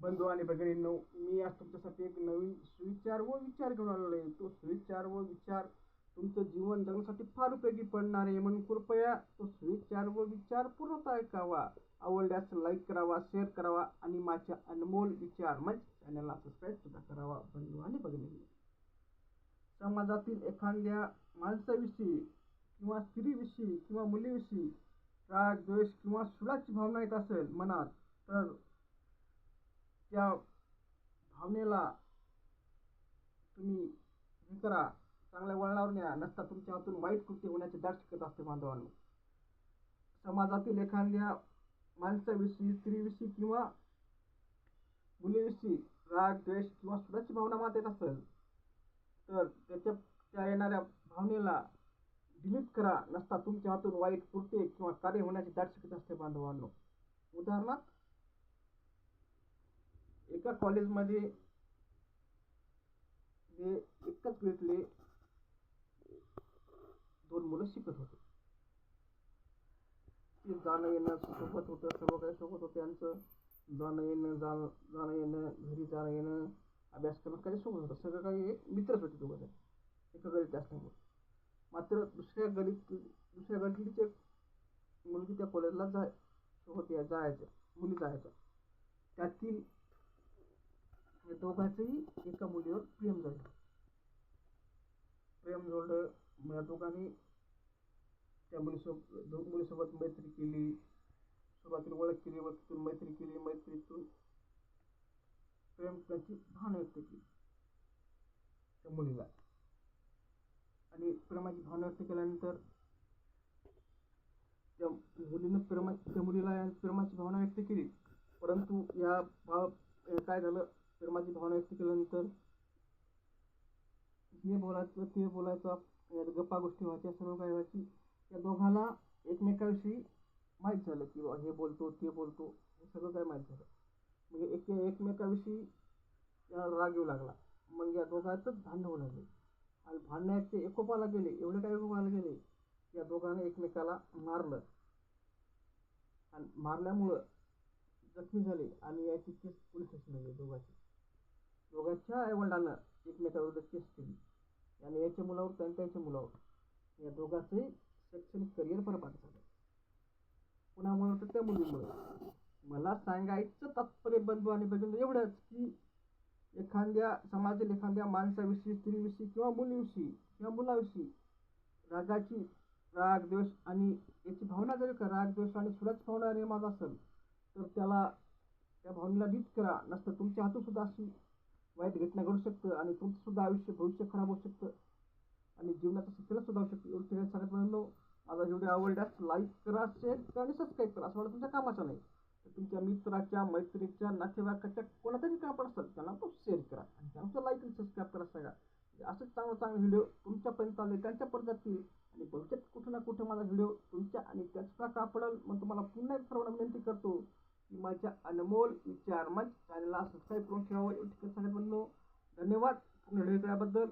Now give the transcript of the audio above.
बंधू आणि भगिनींनो मी आज तुमच्यासाठी एक नवीन सुविचार व विचार घेऊन आलेलो आहे. तो सुविचार व विचार तुमचं जीवन जगण्यासाठी फार उपयोगी पडणार आहे म्हणून कृपया तो सुविचार व विचार पूर्णतः ऐकावा. आवडल्यास लाईक करावा शेअर करावा आणि माझ्या अनमोल विचार म्हणजे चॅनलला सबस्क्राईब सुद्धा करावा बंधू आणि भगिनींनो. समाजातील एखाद्या माणसाविषयी किंवा स्त्रीविषयी किंवा मुलीविषयी राग द्वेष किंवा सुडाची भावना येत असेल मनात तर त्या भावनेला तुम्ही हे करा. चांगल्या वळणावर न्या नसता तुमच्या हातून वाईट कृती होण्याची दाट शक्यता असते बांधवांनी. समाजातील एखाद्या माणसाविषयी स्त्रीविषयी किंवा मुलीविषयी राग द्वेष किंवा सुडाची भावना मात येत असेल तर त्याच्या त्या येणाऱ्या भावनेला डिलीट करा. नसता तुमच्या हातून वाईट कृत्य किंवा कार्य होण्याची दाट शिकत असते बांधवांनो. उदाहरणार्थ एका कॉलेजमध्ये हे एकच पिरियडले दोन मुलं शिकत होते. ते जाणं येणं सोबत होतं सर्व काही सोबत होतं. त्यांचं जाणं येणं जाणं जाणं येणं घरी जाणं येणं अभ्यास करणं काही सोबत होतं. सगळं काही एक मित्रच होते दोघं एका गलीत असल्यामुळे. मात्र दुसऱ्या गलीत दुसऱ्या गलीची एक मुलगी त्या कॉलेजला जाय होती जायच्या मुली जायच्या त्यातील या दोघांचंही एका मुलीवर प्रेम झालं. प्रेम जोडलं या दोघांनी त्या मुलीसोबत दोन मुलीसोबत मैत्री केली. सुरुवातीला ओळख केली ओळखीतून मैत्री केली मैत्रीतून प्रेम त्यांची भावना व्यक्त केली. त्या मुलीला. आणि प्रेमाची भावना व्यक्त केल्यानंतर त्या मुलीनं प्रेमा त्या मुलीला या प्रेमाची भावना व्यक्त केली. परंतु या भाव काय झालं? माझी भावना व्यक्त केल्यानंतर हे बोलायचं ते बोलायचं यात गप्पा गोष्टी व्हायच्या सर्व काही व्हायची. या दोघाला एकमेकाविषयी माहीत झालं की बा हे बोलतो ते बोलतो हे सगळं काय माहीत झालं. म्हणजे एक एकमेकाविषयी राग येऊ लागला. मग या दोघांचंच भांडण होऊ लागले. आणि भांडण्याचे एकोपाला गेले एवढे काय एकोपाला गेले या दोघांना एकमेकाला मारलं. आणि मारल्यामुळं जखमी झाले आणि याची केस पोलीस स्टेशन गेली दोघांची. दोघांच्या आईवडिलांना एकमेकाविरुद्ध केस केली. आणि याच्या मुलावर त्यांच्या त्याच्या मुलावर या दोघांचंही शैक्षणिक करिअर बरबाद झालं. कुणामुळे तर त्या मुलीमुळे मला सांगायचं तात्पर्य बंधू आणि बघून एवढंच की एखाद्या समाजातील एखाद्या माणसाविषयी स्त्रीविषयी किंवा मुलीविषयी किंवा मुलाविषयी रागाची राग द्वेष आणि याची भावना जरी का राग द्वेष आणि सुराची भावना निर्माण असेल तर त्याला त्या भावनेला नीट करा. नसतं तुमच्या हातून सुद्धा अशी वाईट घटना घडू शकतं आणि तुमचं सुद्धा आयुष्य भविष्य खराब होऊ शकतं. आणि जीवनाचं सत्याला सुद्धा होऊ शकतं. एवढं सगळ्यात सांगत म्हणून माझा व्हिडिओ आवडल्यास लाईक करा शेअर करा आणि सबस्क्राईब करा. असं मला तुमच्या कामाचं नाही. तर तुमच्या मित्राच्या मैत्रीच्या नातेवाईकाच्या कोणातरी काम असेल त्यांना तो शेअर करा. आणि त्यांना लाईक आणि सबस्क्राईब करा सगळा म्हणजे असंच चांगलं चांगलं व्हिडिओ तुमच्यापर्यंत आले त्यांच्यापर्यंत जातील. आणि भविष्यात कुठं ना कुठं माझा व्हिडिओ तुमच्या आणि त्याचा का पडेल. मग तुम्हाला पुन्हा एक सर्वांना विनंती करतो. की माझ्या अनमोल विचार मंच चॅनलला सबस्क्राईब करून ठेवावं एवढी सांगत म्हणून धन्यवाद. पुन्हा व्हिडिओ